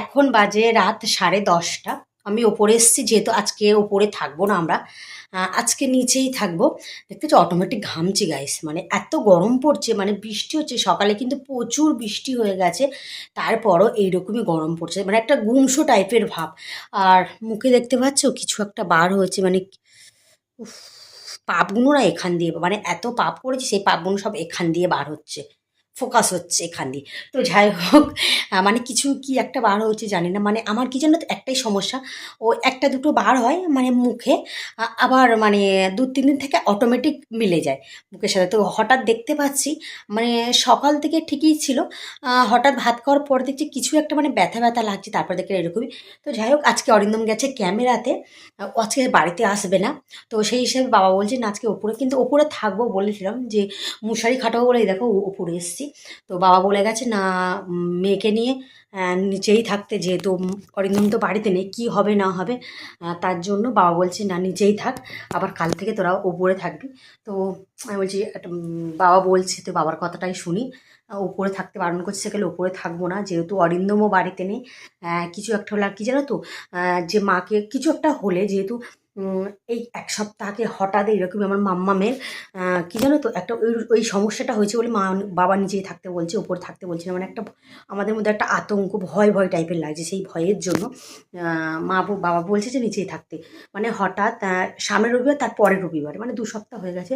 এখন বাজে রাত সাড়ে দশটা। আমি ওপরে এসেছি, যেহেতু আজকে ওপরে থাকব না আমরা আজকে নিচেই থাকব। দেখতে হচ্ছে অটোমেটিক ঘামছি গাইস মানে এত গরম পড়ছে মানে বৃষ্টি হচ্ছে। সকালে কিন্তু প্রচুর বৃষ্টি হয়ে গেছে, তারপরও এইরকমই গরম পড়ছে। মানে একটা গুমসো টাইপের ভাব। আর মুখে দেখতে পাচ্ছ, কিছু একটা বার হয়েছে মানে পাপগুলো না এখান দিয়ে মানে এত পাপ করেছি, সেই পাপগুলো সব এখান দিয়ে বার হচ্ছে। ফোকাস হচ্ছে এখান দিয়ে তো যাই হোক মানে কিছু কি একটা বার হয়েছে জানি না। মানে আমার কি জানো তো একটাই সমস্যা, ও একটা দুটো বার হয় মানে মুখে আবার মানে দু, তিন দিন থেকে অটোমেটিক মিলে যায় মুখের সাথে। তো হঠাৎ দেখতে পাচ্ছি মানে সকাল থেকে ঠিকই ছিল হঠাৎ ভাত খাওয়ার পর দেখছি কিছু একটা মানে ব্যথা ব্যথা লাগছে, তারপর দেখে এরকমই। তো যাই হোক, আজকে অরিন্দম গেছে ক্যামেরাতে আজকে বাড়িতে আসবে না। তো সেই হিসেবে বাবা বলছে, না, আজকে ওপরে, কিন্তু ওপরে থাকব বলেছিলাম যে, মশারি খাটাবো বলেই দেখো ওপরে এসেছি। তো বাবা বলে গেছে, না, মেয়েকে নিয়ে নিচেই থাকতে যেহেতু অরিন্দম তো বাড়িতে নেই, কী হবে না হবে তার জন্য বাবা বলছে, না, নিচেই থাক, আবার কাল থেকে তোরা ওপরে থাকবি। তো আমি বলছি বাবা বলছে তো বাবার কথাটাই শুনি ওপরে থাকতে বারণ করছে সেখানে ওপরে থাকব না, যেহেতু অরিন্দমও বাড়িতে নেই কিছু একটা হলে আর কি জানো তো যে মাকে, কিছু একটা হলে যেহেতু এই এক সপ্তাহ আগে হঠাৎ এইরকমই আমার মাম্মামের কি জানো তো, একটা ওই ওই সমস্যাটা হয়েছে বলে মা বাবা নিজেই থাকতে বলছে, ওপরে থাকতে বলছে না মানে একটা আমাদের মধ্যে একটা আতঙ্ক, ভয় ভয় টাইপের লাগছে সেই ভয়ের জন্য মা বাবা বলছে যে নিচেই থাকতে। মানে হঠাৎ সামনের রবিবার, তার পরের রবিবার মানে দু সপ্তাহ হয়ে গেছে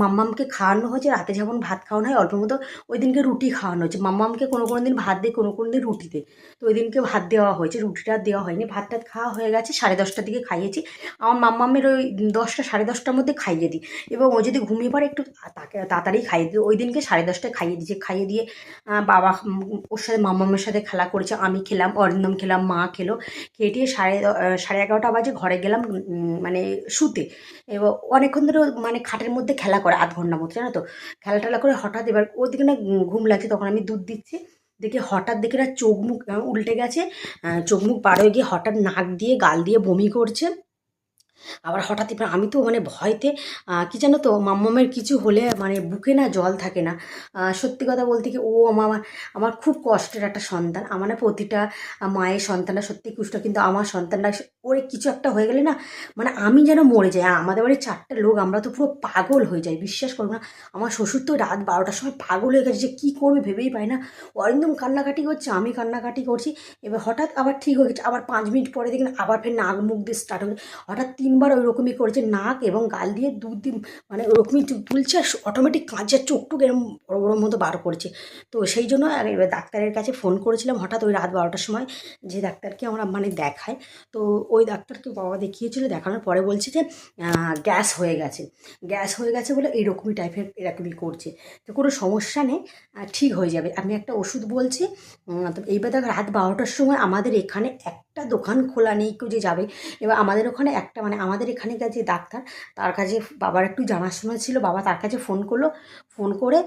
মাম্মামকে খাওয়ানো হয়েছে, রাতে যেমন ভাত খাওয়ানো হয়, অল্প মতো ওই দিনকে রুটি খাওয়ানো হয়েছে। মাম্মামকে কোনো কোনো দিন ভাত দিয়ে, কোনো কোনো দিন রুটি দেয় তো ওই দিনকে ভাত দেওয়া হয়েছে, রুটিটা দেওয়া হয়নি ভাত টাত খাওয়া হয়ে গেছে, সাড়ে দশটার দিকে খাইয়েছি। আমার মাম্মা মাম্মামের ওই দশটা, সাড়ে দশটার মধ্যে খাইয়ে দিই। এবং ও যদি ঘুমিয়ে পড়ে, একটু তাকে তাড়াতাড়ি খাইয়ে দিই। ওই দিনকে সাড়ে দশটায় খাইয়ে দিয়েছি খাইয়ে দিয়ে বাবা ওর সাথে মাম্মামের সাথে খেলা করেছে। আমি খেলাম, অরিন্দম খেলাম, মা খেলো। খেয়ে টিয়ে সাড়ে সাড়ে এগারোটা বাজে ঘরে গেলাম মানে শুতে। এবার অনেকক্ষণ ধরে মানে খাটের মধ্যে খেলা করে, আধ ঘণ্টা মতো, জানো তো? খেলা টেলা করে হঠাৎ এবার ওদিকে না ঘুম লাগছে, তখন আমি দুধ দিচ্ছি। দেখে হঠাৎ দেখে না চোখ মুখ উল্টে গেছে। চোখ মুখ বার হয়ে গিয়ে হঠাৎ নাক দিয়ে, গাল দিয়ে বমি করছে। আবার হঠাৎই আমি তো মানে ভয়তে কি জানো তো, মাম্মামের কিছু হলে মানে বুকে না জল থাকে না। সত্যি কথা বলতে কি, ও আমার আমার খুব কষ্টের একটা সন্তান। আমার না প্রতিটা মায়ের সন্তানরা সত্যি কুষ্ট কিন্তু আমার সন্তানরা ওরে কিছু একটা হয়ে গেলে না মানে আমি যেন মরে যাই। আমাদের বাড়ির চারটে লোক, আমরা তো পুরো পাগল হয়ে যাই, বিশ্বাস করব না। আমার শ্বশুর তো রাত বারোটার সময় পাগল হয়ে গেছে যে কী করবে ভেবেই পাই না। অরিন্দম কান্নাকাটি করছে, আমি কান্নাকাটি করছি। এবার হঠাৎ আবার ঠিক হয়ে গেছে, আবার পাঁচ মিনিট পরে দেখি আবার ফের নাক মুখ দিয়ে স্টার্ট হয়ে হঠাৎ তিনবার ওইরকমই করেছে, নাক এবং গাল দিয়ে দু দিন মানে ওরকমই তুলছে আর অটোমেটিক কাঁচের চোখটুক এরকম বড় বড় মতো বার করছে। তো সেই জন্য এবার ডাক্তারের কাছে ফোন করেছিলাম হঠাৎ ওই রাত বারোটার সময় যে ডাক্তারকে আমরা মানে দেখায় তো ওই ডাক্তারকে বাবা দেখিয়েছিল, দেখানোর পরে বলছে যে গ্যাস হয়ে গেছে। গ্যাস হয়ে গেছে বলে এইরকমই টাইপের এরকমই করছে। তো কোনো সমস্যা নেই ঠিক হয়ে যাবে। আমি একটা ওষুধ বলছি এইবার দেখো রাত বারোটার সময় আমাদের এখানে একটা দোকান খোলা নেই, কেউ যে যাবে। এবার আমাদের ওখানে একটা মানে আমাদের এখানকার যে ডাক্তার, তার কাছে বাবার একটু জানাশোনা ছিল, বাবা তার কাছে ফোন করল। ফোন করে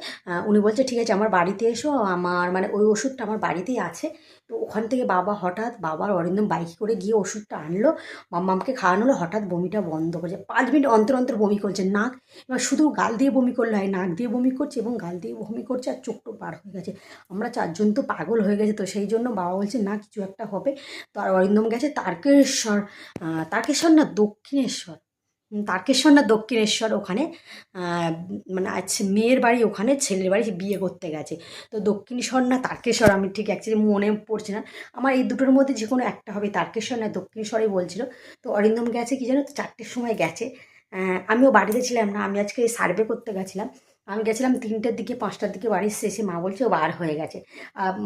উনি বলছে, ঠিক আছে, আমার বাড়িতে এসো, আমার মানে ওই ওষুধটা আমার বাড়িতেই আছে। তো ওখান থেকে বাবা হঠাৎ বাবার অরিন্দম বাইক করে গিয়ে ওষুধটা আনলো, মাম্মামকে খাওয়ানো হলো হঠাৎ বমিটা বন্ধ করেছে। পাঁচ মিনিট অন্তর অন্তর বমি করছে, নাক, এবার শুধু গাল দিয়ে বমি করলে, হয়, নাক দিয়ে বমি করছে এবং গাল দিয়ে বমি করছে আর চোখ টোক বার হয়ে গেছে। আমরা চারজন তো পাগল হয়ে গেছে, তো সেই জন্য বাবা বলছে, না, কিছু একটা হবে। তো আর অরিন্দম গেছে তারকেশ্বর তারকেশ্বর না দক্ষিণেশ্বর তারকেশ্বর না দক্ষিণেশ্বর ওখানে মানে আছে মেয়ের বাড়ি ওখানে, ছেলের বাড়ি বিয়ে করতে গেছে। তো দক্ষিণেশ্বর না তারকেশ্বর আমি ঠিক অ্যাকচুয়ালি মনে পড়ছে না। আমার এই দুটোর মধ্যে যে কোনো একটা হবে, তারকেশ্বর না দক্ষিণেশ্বরই বলছিল। তো অরিন্দম গেছে কি জানো? তো চারটের সময় গেছে। আমিও বাড়িতে ছিলাম না, আমি আজকে সার্ভে করতে গেছিলাম। আমি গেছিলাম তিনটের দিকে, পাঁচটার দিকে বাড়ির শেষে, মা বলছে বার হয়ে গেছে।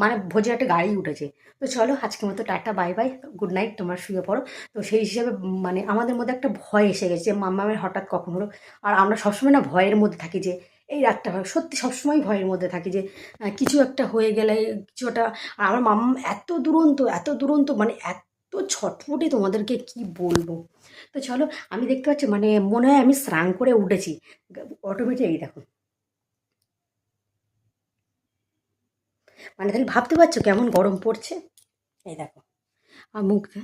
মানে ভোজের একটা গাড়ি উঠেছে। তো চলো আজকের মতো tata, bye bye, good night, তোমার শুয়ে পড়ো। তো সেই হিসাবে মানে আমাদের মধ্যে একটা ভয় এসে গেছে যে, মাম্মামের হঠাৎ কখন হলো? আর আমরা সবসময় না ভয়ের মধ্যে থাকি যে, এই রাতটা হয়। সত্যি সবসময় ভয়ের মধ্যে থাকি যে কিছু একটা হয়ে গেলে, কিছু একটা, আর আমার মাম এত দুরন্ত এত দুরন্ত মানে এত ছটফটে তোমাদেরকে কি বলব? তো চলো, আমি দেখতে পাচ্ছি মানে মনে হয় আমি স্নান করে উঠেছি। অটোমেটিক এই দেখো। মানে তাহলে ভাবতে পারছ কেমন গরম পড়ছে? এই দেখো, আর মুখটা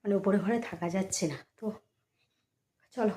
মানে উপরে ঘরে থাকা যাচ্ছে না, তো চলো।